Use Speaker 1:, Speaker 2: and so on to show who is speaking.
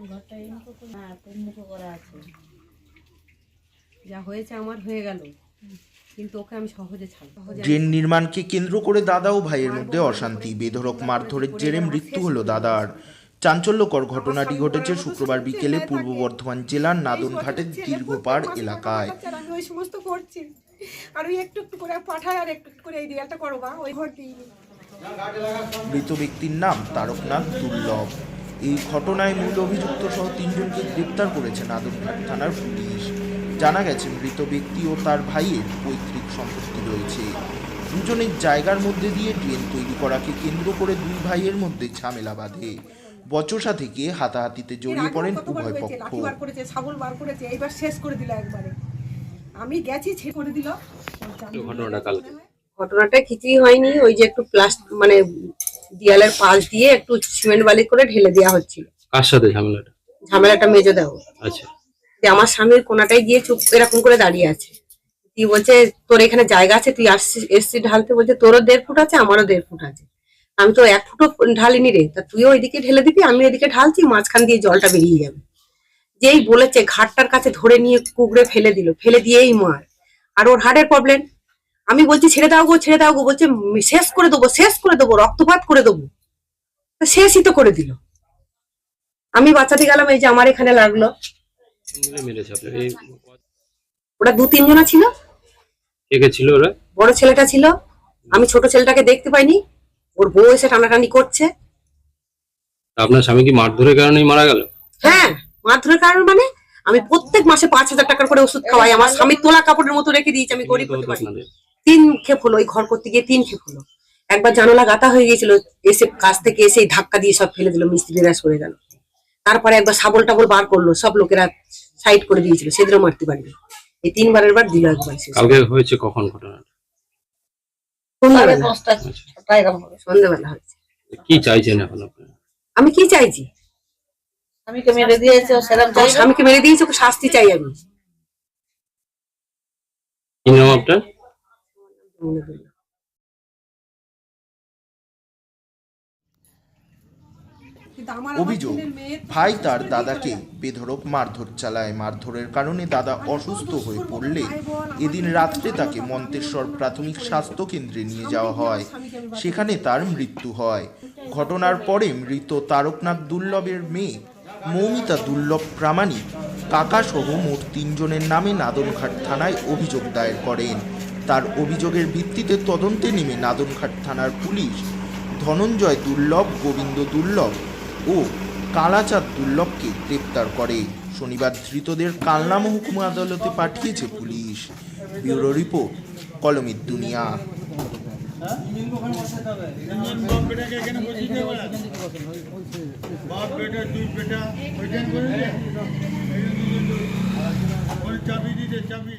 Speaker 1: ঘরটা করে- হ্যাঁ তিন মুখো করা আছে?
Speaker 2: যা হয়েছে আমার হয়ে গেল। কিন্তু ওকে আমি সহজে
Speaker 3: ড্রেন নির্মাণকে কেন্দ্র করে দাদা ও ভাইয়ের মধ্যে অশান্তি বেধড়ক মারধরের জেরে মৃত্যু হলো দাদার। চাঞ্চল্যকর ঘটনাটি ঘটেছে শুক্রবার বিকেলে পূর্ব বর্ধমান জেলার নাদনঘাটের দীর্ঘপাড় এলাকায়।
Speaker 2: ওই সমস্ত করছি। আর ওই একটু একটু করে পাঠায় আর একটু করে এই দিয়ালটা করো ওই ঘর
Speaker 3: মৃত ব্যক্তির নাম তারকনাথ দুর্লভ। এই ঘটনায় মূল অভিযুক্ত সহ তিনজনকে গ্রেপ্তার করেছে নাদনঘাট থানার পুলিশ। জানা গেছে মৃত ব্যক্তি ও তার ভাইয়ের পৈতৃক সম্পত্তি রয়েছে। দুজনের জায়গার মধ্যে দিয়ে ড্রেন তৈরি করাকে কেন্দ্র করে দুই ভাইয়ের মধ্যে ঝামেলা বাঁধে। বচসা থেকে হাতাহাতিতে জড়িয়ে পড়েন উভয় পক্ষ।
Speaker 2: বার করেছে ছাগল বার করেছে এইবার শেষ করে দিল একবারে। আমি গেছি ছে করে দিল।
Speaker 4: ঘটনাটা কালকে।
Speaker 5: ঘটনাটা কিছুই হয়নি ওই যে একটু প্লাস্টিক মানে দেয়ালের পাশ দিয়ে একটু সিমেন্ট বালি করে ঢেলে দেওয়া হচ্ছিল।
Speaker 4: কার সাথে ঝামেলাটা?
Speaker 5: ঝামেলাটা মেজে
Speaker 4: আচ্ছা।
Speaker 5: যে আমার স্বামীর কোনাটায় গিয়ে চুপ এরকম করে দাঁড়িয়ে আছে। তুই বলছে তোর এখানে জায়গা আছে? তুই আসছিস এসছি ঢালতে? বলছে তোরও দেড় ফুট আছে আমারও দেড় ফুট আছে। আমি তো এক ফুটও ঢালিনি রে। তা তুইও ওইদিকে ঢেলে দিবি আমি ওইদিকে ঢালছি মাঝখান দিয়ে জলটা বেরিয়ে যাবে। যেই বলেছে ঘাটটার কাছে ধরে নিয়ে কুকড়ে ফেলে দিল। ফেলে দিয়েই মার। আর ওর হার্টের প্রবলেম আমি বলছি ছেড়ে দাও গো ছেড়ে দাও গো। বলছে শেষ করে দেবো শেষ করে দেবো রক্তপাত করে দেবো। তা শেষই তো করে দিল। আমি বাঁচাতে গেলাম এই যে আমার এখানে লাগল। ওরা দু তিনজনা ছিল।
Speaker 4: ছিল ওরা?
Speaker 5: বড় ছেলেটা ছিল। আমি ছোট ছেলেটাকে দেখতে পাইনি। ওর বউ এসে টানাটানি করছে।
Speaker 4: আপনার স্বামী কি মারধরের কারণেই মারা গেল?
Speaker 5: হ্যাঁ মারধরের কারণ মানে আমি প্রত্যেক মাসে পাঁচ হাজার টাকার করে ওষুধ খাওয়াই। আমার স্বামী তোলা কাপড়ের মতো রেখে দিয়েছি আমি গরিব
Speaker 4: তো
Speaker 5: হতে পারি। তিন খেপ হলো ওই ঘর করতে গিয়ে তিন খেপ হলো। একবার জানলা গাতা হয়ে গিয়েছিল এসে কাছ থেকে এসে ধাক্কা দিয়ে সব ফেলে দিল মিস্ত্রিরা সরে গেল। তারপরে একবার সাবল টাবল বার করল সব লোকেরা সাইড করে দিয়েছিল সেদিনও মারতে পারবে এই তিনবারের বার দিল একবার
Speaker 4: কালকে হয়েছে কখন
Speaker 5: সন্ধ্যাবেলা। হয়েছে।
Speaker 4: কি চাইছেন এখন
Speaker 5: আমি কি চাইছি?
Speaker 1: স্বামীকে মেরে দিয়েছে
Speaker 5: স্বামীকে মেরে দিয়েছে ওকে শাস্তি চাই আমি।
Speaker 4: কি নাম আপনার?
Speaker 3: অভিযোগ ভাই তার দাদাকে বেধড়ক মারধর চালায়। মারধরের কারণে দাদা অসুস্থ হয়ে পড়লে এদিন রাত্রে তাকে মন্তেশ্বর প্রাথমিক স্বাস্থ্য কেন্দ্রে নিয়ে যাওয়া হয়। সেখানে তার মৃত্যু হয়। ঘটনার পরে মৃত তারকনাথ দুর্লভের মেয়ে মৌমিতা দুর্লভ প্রামাণিক কাকাসহ মোট তিনজনের নামে নাদনঘাট থানায় অভিযোগ দায়ের করেন। তার অভিযোগের ভিত্তিতে তদন্তে নেমে নাদনঘাট থানার পুলিশ ধনঞ্জয় দুর্লভ, গোবিন্দ দুর্লভ ও কালাচাঁদ দুর্লভকে গ্রেপ্তার করে। শনিবার ধৃতদের কালনা মহকুমা আদালতে পাঠিয়েছে পুলিশ। ব্যুরো রিপোর্ট, কলমের দুনিয়া।
Speaker 6: চাবি দিতে, চাবি।